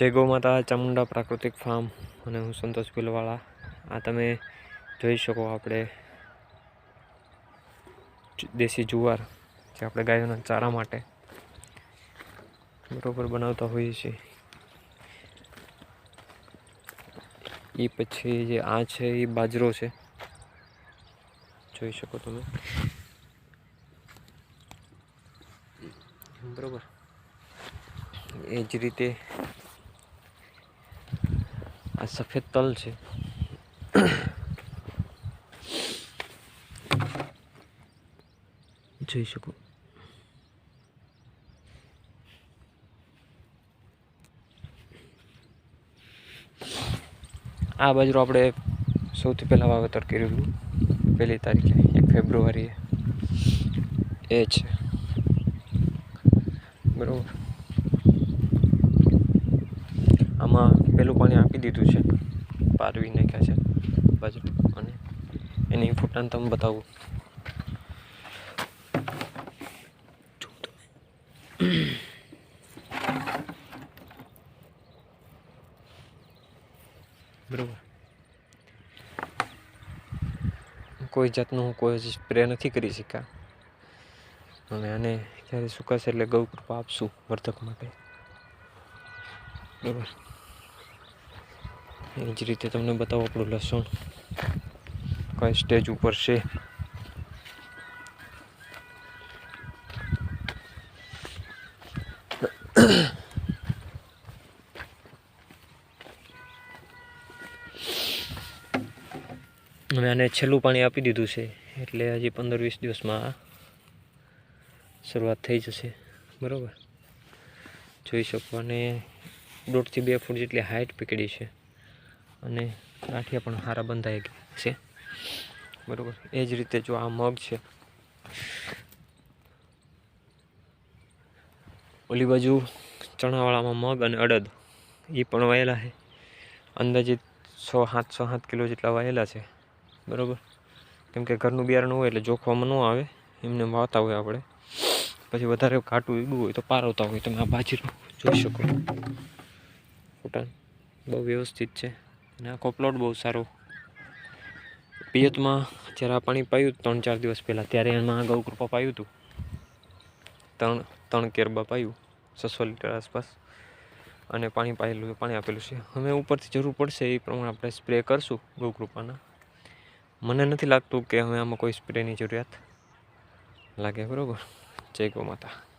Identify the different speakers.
Speaker 1: જય ગૌ માતા, ચામુંડા પ્રાકૃતિક ફાર્મ અને હું સંતોષ ભીલવાળા. આ તમે જોઈ શકો આપણે દેશી જુવાર જે આપણે ગાયોના ચારા માટે બરોબર બનાવતા હોઈએ છીએ. એ પછી જે આ છે એ બાજરો છે. જોઈ શકો તમે. બરોબર. એ જ રીતે આ સફેદ તલ છે. જોઈ શકો. આ બાજુ આપણે સૌથી પહેલાં વાવેતર કરેલું, પહેલી તારીખે, એક ફેબ્રુઆરીએ. એ છે. બરોબર. આમાં પહેલું પાણી આપી દીધું છે. પારવી નાખ્યા છે? બાજુ. અને એની ફૂટાને તમે બતાવું. બરાબર. કોઈ જાતનું હું કોઈ સ્પ્રે નથી કરી શક્યા. અને આને ક્યારે સુકાશે એટલે ગૌ કૃપા આપશું વર્ધક માટે. બરાબર. એ જ રીતે તમને બતાવો આપણું લસણ. કઈ સ્ટેજ ઉપર છે. અમે આને છેલ્લું પાણી આપી દીધું છે. એટલે હજી પંદર વીસ દિવસમાં શરૂઆત થઈ જશે. બરાબર. જોઈ શકો અને દોઢથી બે ફૂટ જેટલી હાઇટ પકડી છે. અને ગાંઠિયા પણ સારા બંધાઈ ગયા છે. બરાબર? એ જ રીતે જો આ મગ છે. ઓલી બાજુ ચણાવાળામાં મગ અને અડદ એ પણ વાયેલા છે. અંદાજિત સો સાતસો સાત કિલો જેટલા વાયેલા છે. બરાબર? કેમ કે ઘરનું બિયારણ હોય એટલે જોખવામાં ન આવે. એમને વાવતા હોય આપણે. પછી વધારે ઘાટું ઈડું હોય તો પારવતા હોય. તમે આ બાજરી જોઈ શકો. ફૂટાણ બહુ વ્યવસ્થિત છે. અને આખો પ્લોટ બહુ સારો. પિયતમાં જ્યારે આ પાણી પાયું ત્રણ ચાર દિવસ પહેલાં, ત્યારે એમાં ગૌ કૃપા પાયું હતું. ત્રણ ત્રણ કેરબા પાયું, છસો લીટર આસપાસ. અને પાણી પાયેલું પાણી આપેલું છે. હવે ઉપરથી જરૂર પડશે એ પ્રમાણે આપણે સ્પ્રે કરશું ગૌ કૃપાના મને નથી લાગતું કે હવે આમાં કોઈ સ્પ્રેની જરૂરિયાત લાગે, બરાબર? જય ગૌ માતા.